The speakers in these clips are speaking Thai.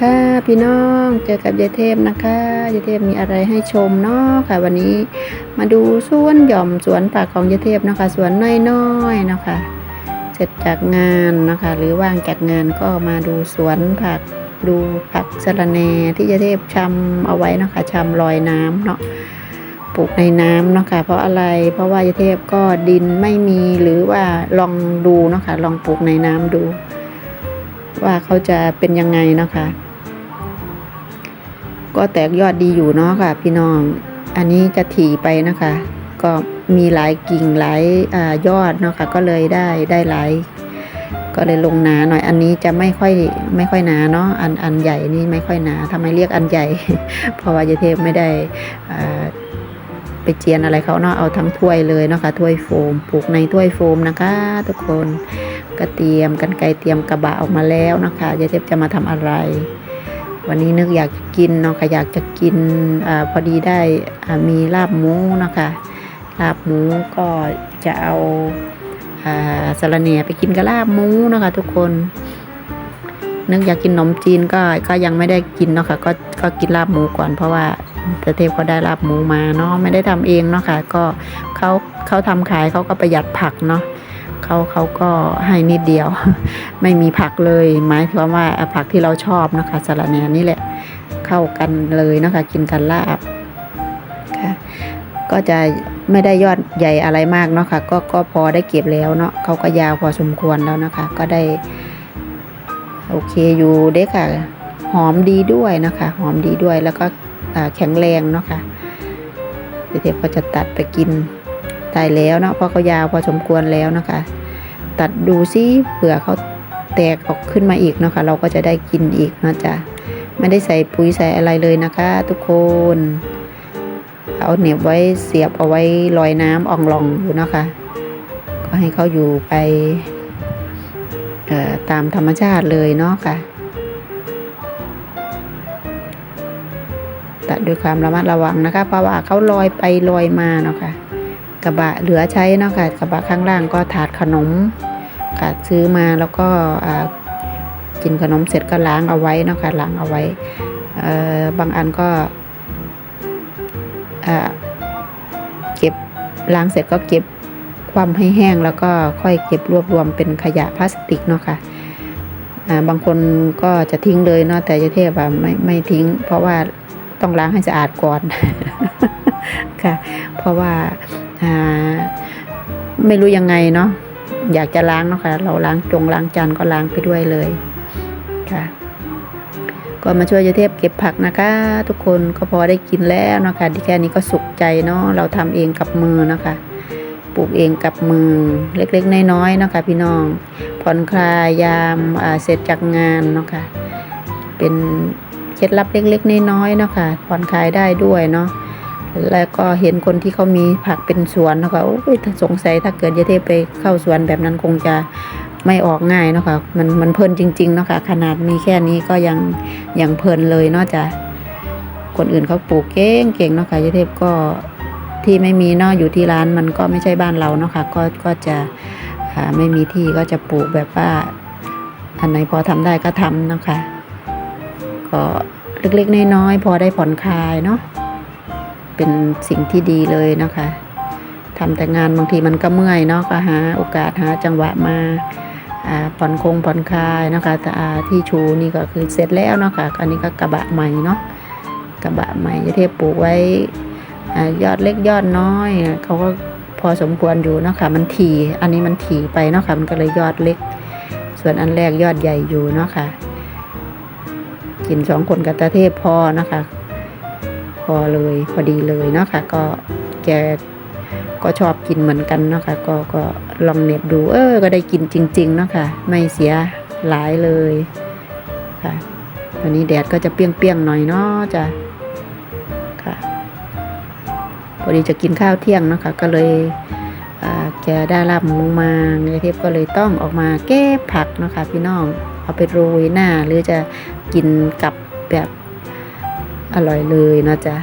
ค่ะ พี่น้องเจอกับยายเทพนะคะยายเทพมีอะไรให้ชมเนาะค่ะ วันนี้มาดูสวนหย่อมสวนผักของยายเทพนะคะสวนน้อยๆนะคะเสร็จจากงานนะคะหรือว่างจากงานก็มาดูสวนผักดูผักสะระแหน่ที่ยายเทพชำเอาไว้นะคะชำลอยน้ำเนาะปลูกในน้ำเนาะค่ะเพราะอะไรเพราะว่ายายเทพก็ดินไม่มีหรือว่าลองดูเนาะค่ะลองปลูกในน้ำดูว่าเขาจะเป็นยังไงเนาะคะ ก็แตกยอดดีอยู่เนาะค่ะ พี่น้อง อันนี้จะถี่ไปนะคะ ก็มีหลายกิ่งหลายอยอดเนาะค่ะ ก็เลยได้ได้หลายก็เลยลงหนาหน่อยอันนี้จะไม่ค่อยไม่ค่อยหนาเนาะอันอันใหญ่นี่ไม่ค่อยหนาทำไมเรียกอันใหญ่ เพราะว่ายายเทพไม่ได้ไปเจียนอะไรเขาเนาะเอาทั้งถ้วยเลยเนาะค่ะถ้วยโฟมปลูกในถ้วยโฟมนะคะ ทุกคนก็เตรียมกันไกรเตรียมกระบะออกมาแล้วนะคะยายเทพจะมาทำอะไร วันนี้นึกอยากจะกินเนาะค่ะอยากจะกินอาพอดีได้อ่ามีลาบหมูเนาะคะลาบหมูก็จะเอาอ่าระเนียไปกินกับลาบหมูเนาะคะทุกคนนึกอยากกินขนมจีนก็ก็ยังไม่ได้กินเนาะค่ะก็ก็กินลาบหมูก่อนเพราะว่าตะเทพก็ได้ลาบหมูมาเนาะไม่ได้ทำเองเนาะค่ะก็เขาเขาทำขายเขาก็ประหยัดผักเนาะ เขาเขาก็ให้นิดเดียว ไม่มีผักเลยหมายความว่าผักที่เราชอบนะคะสาระแหนนี่แหละเข้ากันเลยนะคะ กินกันลาบค่ะ ก็จะไม่ได้ยอดใหญ่อะไรมากเนาะค่ะก็ก็พอได้เก็บแล้วเนาะเขาก็ยาวพอสมควรแล้วนะคะ ก็ได้ โอเคอยู่เด้ค่ะ หอมดีด้วยนะคะ หอมดีด้วยแล้วก็แข็งแรงเนาะค่ะเดี๋ยวพก็จะตัดไปกิน ได้แล้วเนาะเพราะเขายาวพอสมควรแล้วนะคะ ตัดดูซิเผื่อเขาแตกออกขึ้นมาอีกเนาะคะ เราก็จะได้กินอีกเนาะจ๊ะไม่ได้ใส่ปุ๋ยใส่อะไรเลยนะคะ ทุกคนเอาเหน็บไว้เสียบเอาไว้ลอยน้ำอ่องลองอยู่นะคะ ก็ให้เขาอยู่ไปตามธรรมชาติเลยเนาะค่ะ ตัดด้วยความระมัดระวังนะคะ เพราะว่าเขาลอยไปลอยมาเนาะค่ะ กระบะเหลือใช้เนาะค่ะกระบะข้างล่างก็ถาดขนมค่ะซื้อมาแล้วก็อ่ากินขนมเสร็จก็ล้างเอาไว้เนาะค่ะล้างเอาไว้อ่อบางอันก็อ่าเก็บล้างเสร็จก็เก็บความให้แห้งแล้วก็ค่อยเก็บรวบรวมเป็นขยะพลาสติกเนาะค่ะอ่าบางคนก็จะทิ้งเลยเนาะแต่จะเทพอะไม่ไม่ทิ้ง เพราะว่าต้องล้างให้สะอาดก่อนค่ะ เพราะว่า ไม่รู้ยังไงเนาะอยากจะล้างเนาะค่ะ เราล้างจงล้างจานก็ล้างไปด้วยเลยค่ะ ก็มาช่วยยายเทพเก็บผักนะคะ ทุกคนก็พอได้กินแล้วเนาะคะที่แค่นี้ก็สุขใจเนาะเราทำเองกับมือนะคะปลูกเองกับมือเล็กๆน้อยๆเนาะคะพี่น้องผ่อนคลายยามเสร็จจากงานเนาะค่ะเป็นเคล็ดลับเล็กๆน้อยๆเนาะค่ะผ่อนคลายได้ด้วยเนาะ แล้วก็เห็นคนที่เขามีผักเป็นสวนแล้วก็โอ้ยถ้าสงสัยถ้าเกิดยายเทพไปเข้าสวนแบบนั้นคงจะไม่ออกง่ายนะคะมันมันเพลินจริงๆนะคะขนาดมีแค่นี้ก็ยังยังเพลินเลยเนาะจ้ะคนอื่นเขาปลูกเก่งเก่งนะคะยายเทพก็ที่ไม่มีเนาะอยู่ที่ร้านมันก็ไม่ใช่บ้านเราเนาะค่ะก็ก็จะไม่มีที่ก็จะปลูกแบบว่าอันไหนพอทำได้ก็ทำเนะคะ ก็เล็กๆน้อยๆพอได้ผ่อนคลายเนาะ เป็นสิ่งที่ดีเลยนะคะทำแต่งานบางทีมันก็เมื่อยเนาะก็หาโอกาสหาจังหวะมาผ่อนคงผ่อนคลายนะคะแต่ที่ชูนี่ก็คือเสร็จแล้วเนาะค่ะอันนี้ก็กระบะใหม่เนาะกระบะใหม่ยเทพปลูกไว้อยอดเล็กยอดน้อยเขาก็พอสมควรอยู่เนาะค่ะมันถี่ อันนี้มันถี่ไปเนาะค่ะมันก็เลยยอดเล็ก ส่วนอันแรกยอดใหญ่อยู่เนาะค่ะกินสองคนกับตาเทพพอนะคะ พอเลย พอดีเลยเนาะค่ะ ก็แกก็ชอบกินเหมือนกันเนาะค่ะ ก็ก็ลองเน็บดู เออ ก็ได้กินจริง ๆ เนาะค่ะ ไม่เสียหลายเลยค่ะวันนี้แดดก็จะเปรี้ยงๆหน่อยเนาะจ้ะค่ะพอดีจะกินข้าวเที่ยงเนาะค่ะ ก็เลยแกได้รับหมูมาเนยเทพก็เลยต้องออกมาแก้ผักเนาะค่ะพี่น้อง เอาไปโรยหน้าหรือจะกินกับแบบ อร่อยเลยเนาะจ๊ะ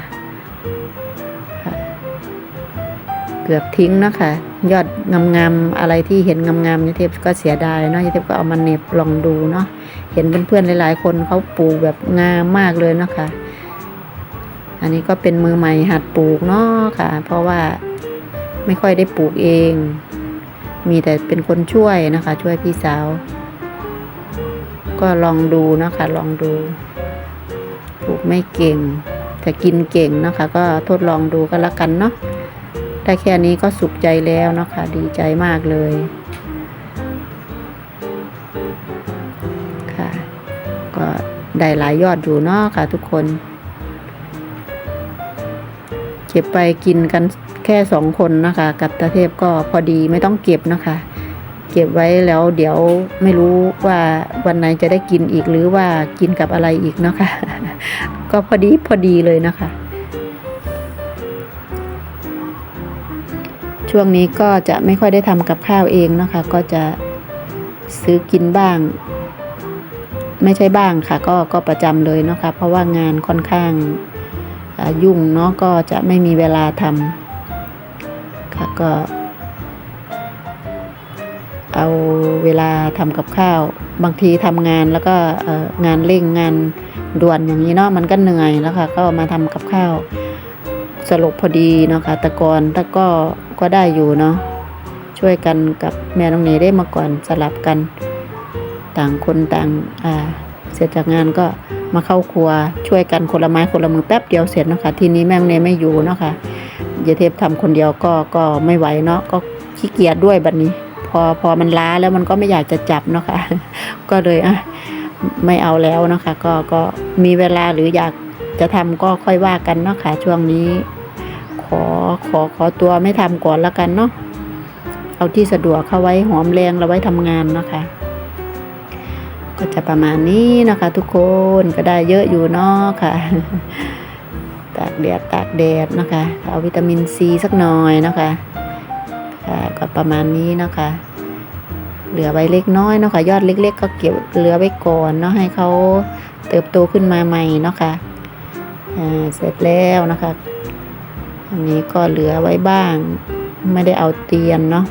เกือบทิ้งเนาะค่ะยอดงามๆอะไรที่เห็นงามๆยายเทพก็เสียดายเนาะยายเทพก็เอามาเน็บลองดูเนาะเห็นเพื่อนๆหลาย ๆ คนเขาปลูกแบบงามมากเลยเนาะค่ะ อันนี้ก็เป็นมือใหม่หัดปลูกเนาะค่ะ เพราะว่าไม่ค่อยได้ปลูกเอง มีแต่เป็นคนช่วยนะคะ ช่วยพี่สาว ก็ลองดูนะคะลองดู ปลูกไม่เก่งแต่กินเก่งนะคะ ก็ทดลองดูก็แล้วกันเนาะได้แค่นี้ก็สุขใจแล้วเนาะคะ ดีใจมากเลยค่ะ ก็ได้หลายยอดอยู่เนาะค่ะทุกคนเก็บไปกินกันแค่สองคนนะคะ กับตาเทพก็พอดีไม่ต้องเก็บนะคะ เก็บไว้แล้วเดี๋ยวไม่รู้ว่าวันไหนจะได้กินอีกหรือว่ากินกับอะไรอีกเนาะคะก็พอดีพอดีเลยนะคะ ช่วงนี้ก็จะไม่ค่อยได้ทำกับข้าวเองนะคะ ก็จะซื้อกินบ้าง ไม่ใช่บ้างค่ะ ก็ก็ประจำเลยเนาะคะ เพราะว่างานค่อนข้างยุ่งเนาะก็จะไม่มีเวลาทำค่ะก็ เอาเวลาทำกับข้าว บางทีทำงานแล้วก็งานเร่งงานด่วนอย่างนี้เนาะมันก็เหนื่อยแล้วค่ะ ก็มาทำกับข้าว สรุปพอดีเนาะค่ะต่ก่อนแต่ก็ก็ได้อยู่เนาะช่วยกันกับแม่น้องเนได้มาก่อนสลับกัน ต่างคนต่างอ่าเสร็จจากงานก็มาเข้าครัวช่วยกันคนละไม้คนละมือแป๊บเดียวเสร็จเนาะค่ะทีนี้แม่น้องเนไม่อยู่เนาะค่ะเยายเทพทำคนเดียวก็ก็ไม่ไหวเนาะก็ขี้เกียจด้วยบัดนี้ พอพอมันล้าแล้วมันก็ไม่อยากจะจับเนาะค่ะก็เลยอะไม่เอาแล้วเนาะค่ะก็ก็มีเวลาหรืออยากจะทำก็ค่อยว่ากันเนาะค่ะช่วงนี้ ขอขอขอตัวไม่ทำก่อนแล้วกันเนาะเอาที่สะดวกเข้าไว้หอมแรงเราไว้ทำงานเนาะค่ะก็จะประมาณนี้นะคะ ทุกคนก็ได้เยอะอยู่เนาะค่ะตากแดดตากแดดนะคะ เอาวิตามินซีสักหน่อยนะคะ ค่ะก็ประมาณนี้นะคะเหลือไว้เล็กน้อยเนาะค่ะยอดเล็ก ๆ ก็เก็บเหลือไว้ก่อนเนาะให้เขาเติบโตขึ้นมาใหม่เนาะค่ะอ่าเสร็จแล้วนะคะ อันนี้ก็เหลือไว้บ้าง ไม่ได้เอาเตียนเนาะ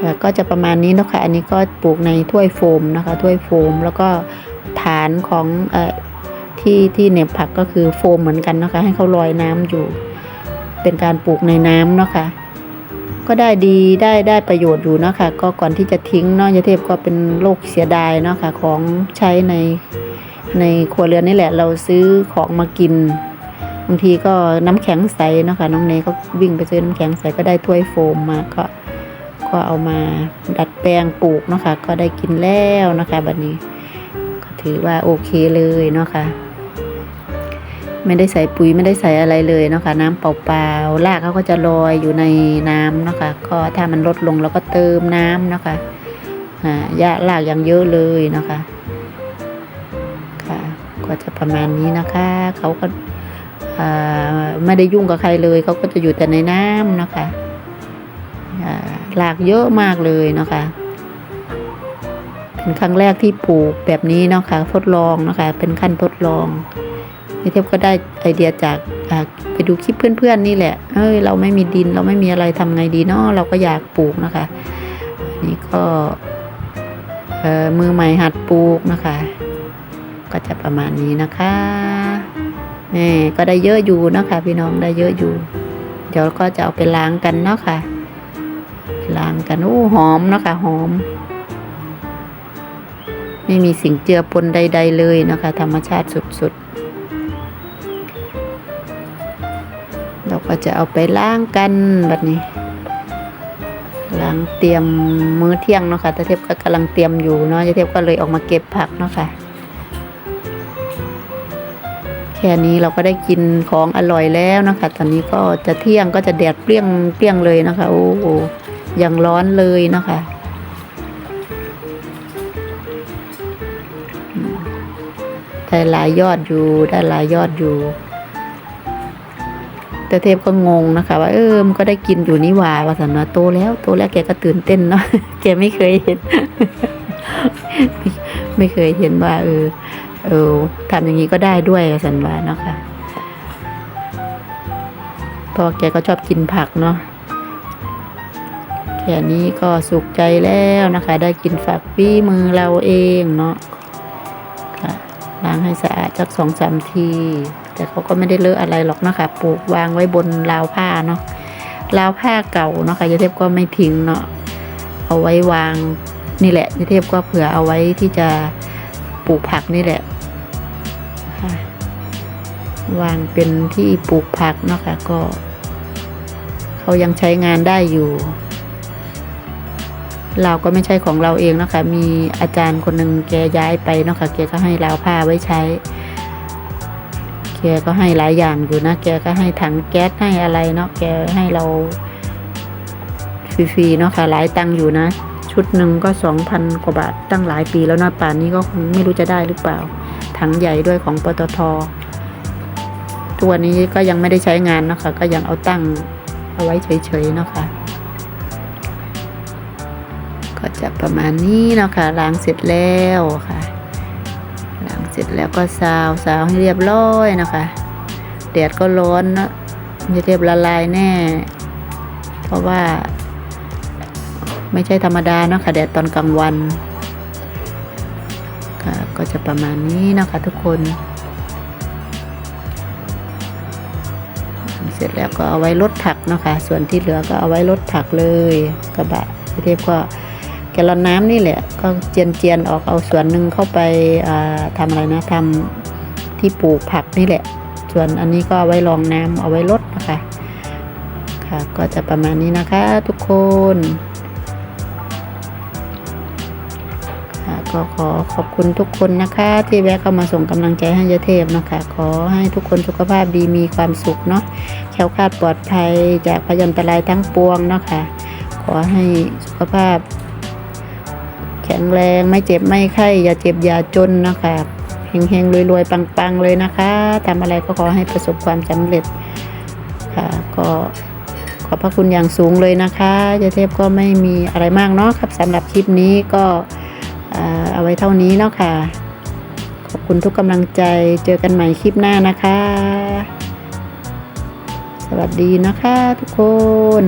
ค่ก็จะประมาณนี้เนาะค่ะอันนี้ก็ปลูกในถ้วยโฟมนะคะ ถ้วยโฟมแล้วก็ฐานของอที่ที่เน็บผักก็คือโฟมเหมือนกันนะคะ ให้เขาลอยน้ำอยู่ เป็นการปลูกในน้ำเนาะค่ะ ก็ได้ดีได้ได้ประโยชน์อยู่เนาะค่ะก็ก่อนที่จะทิ้งเนาะยาเทพก็เป็นโรคเสียดายเนาะค่ะของใช้ในในครัวเรือนนี่แหละเราซื้อของมากินบางทีก็น้ำแข็งใสเนาะค่ะน้องเนยก็วิ่งไปซื้อน้ำแข็งใสก็ได้ถ้วยโฟมมาก็ก็เอามาดัดแปลงปลูกเนาะค่ะก็ได้กินแล้วนะคะบัดนี้ก็ถือว่าโอเคเลยเนาะค่ะ ไม่ได้ใส่ปุ๋ยไม่ได้ใส่อะไรเลยเนาะค่ะน้ำเปล่าๆรากเขาก็จะลอยอยู่ในน้ำเนาะค่ะก็ถ้ามันลดลงเราก็เติมน้ำเนาะคะอ่าหญ้ารากยังเยอะเลยเนาะค่ะค่ะก็จะประมาณนี้นะคะเขาก็ไม่ได้ยุ่งกับใครเลยเขาก็จะอยู่แต่ในน้ำเนาะคะอ่าหลากเยอะมากเลยเนาะคะเป็นครั้งแรกที่ปลูกแบบนี้เนาะคะทดลองเนาะคะเป็นขั้นทดลอง พี่เทพก็ได้ไอเดียจากไปดูคลิปเพื่อนๆนี่แหละเอ้ยเราไม่มีดินเราไม่มีอะไรทำไงดีเนาะเราก็อยากปลูกนะคะนี่ก็มือใหม่หัดปลูกนะคะ ก็จะประมาณนี้นะคะนี่ก็ได้เยอะอยู่นะคะ พี่น้องได้เยอะอยู่ เดี๋ยวก็จะเอาไปล้างกันเนาะค่ะล้างกันโอ้หอมเนาะค่ะหอม ไม่มีสิ่งเจือปนใด ๆ เลยนะคะ ธรรมชาติสุดๆ เราก็จะเอาไปล้างกันแบบนี้ล้างเตรียมมื้อเที่ยงเนาะค่ะตาเทพก็กำลังเตรียมอยู่เนาะตาเทพก็เลยออกมาเก็บผักเนาะค่ะแค่นี้เราก็ได้กินของอร่อยแล้วนะคะ ตอนนี้ก็จะเที่ยงก็จะแดดเปรี้ยงเปรี้ยงเลยนะคะ โอ้โหยังร้อนเลยนะคะได้หลายยอดอยู่ได้หลายยอดอยู่ แต่เทพก็งงนะคะ ว่าเออมันก็ได้กินอยู่นี่หว่าว่าสันนะโตแล้วโตแล้วแกก็ตื่นเต้นเนาะแกไม่เคยเห็น ไม่ไม่เคยเห็นว่า เออ เออทำอย่างนี้ก็ได้ด้วยสันวาเนาะค่ะเพราะแกก็ชอบกินผักเนาะแค่นี้ก็สุขใจแล้วนะคะ ได้กินฝักฝีมือเราเองเนาะค่ะล้างให้สะอาดสักสองสามที แต่เขาก็ไม่ได้เลอะอะไรหรอกนะคะปลูกวางไว้บนราวผ้าเนาะราวผ้าเก่าเนาะค่ะยายเทพก็ไม่ทิ้งเนาะเอาไว้วางนี่แหละยายเทพก็เผื่อเอาไว้ที่จะปลูกผักนี่แหละวางเป็นที่ปลูกผักเนาะค่ะก็เขายังใช้งานได้อยู่ เราก็ไม่ใช่ของเราเองนะคะ มีอาจารย์คนหนึ่งแกย้ายไปเนาะคะแกก็ให้ราวผ้าไว้ใช้ แกก็ให้หลายอย่างอยู่นะ แกก็ให้ถังแก๊สให้อะไรเนาะ แกให้เราฟรีๆเนาะค่ะ หลายตังค์อยู่นะ ชุดหนึ่งก็สองพันกว่าบาท ตั้งหลายปีแล้วเนาะป่านนี้ก็คงไม่รู้จะได้หรือเปล่า ถังใหญ่ด้วยของปตท ตัวนี้ก็ยังไม่ได้ใช้งานเนาะค่ะ ก็ยังเอาตั้งเอาไว้เฉยๆเนาะค่ะก็จะประมาณนี้เนาะค่ะล้างเสร็จแล้วค่ะ เสร็จแล้วก็ซาวซาวให้เรียบร้อยนะคะแดดก็ร้อนนะจะเรียบละลายแน่ เพราะว่า ไม่ใช่ธรรมดาเนาะค่ะแดดตอนกลางวันค่ะก็จะประมาณนี้เนาะคะทุกคน เสร็จแล้วก็เอาไว้ลดผักเนาะคะ ส่วนที่เหลือก็เอาไว้ลดผักเลย กระบะพี่เทพก็ แกลอนน้ำนี่แหละ ก็เจียนเจียนๆออกเอาส่วนหนึ่งเข้าไปาทำอะไรนะทำที่ปลูกผักนี่แหละ ส่วนอันนี้ก็เอาไว้รองน้ำเอาไว้ลดนะคะค่ะ ก็จะประมาณนี้นะคะทุกคนค่ะก็ขอขอบคุณทุกคนนะคะ ที่แวะเข้ามาส่งกำลังใจให้ยาเทพนะคะ ขอให้ทุกคนสุขภาพดีมีความสุขเนาะแคล้วคลาดปลอดภัยจากพยันตรายทั้งปวงเนาะค่ะขอให้สุขภาพ แข็งแรงไม่เจ็บไม่ไข้อย่าเจ็บอย่าจนนะคะเฮงๆรวยๆปังๆเลยนะคะทำอะไรก็ขอให้ประสบความสำเร็จค่ะก็ขอบพระคุณอย่างสูงเลยนะคะยายเทพก็ไม่มีอะไรมากเนาะครับสำหรับคลิปนี้ก็เอ่อเอาไว้เท่านี้เนาะค่ะ ขอบคุณทุกกำลังใจเจอกันใหม่คลิปหน้านะคะ สวัสดีนะคะทุกคน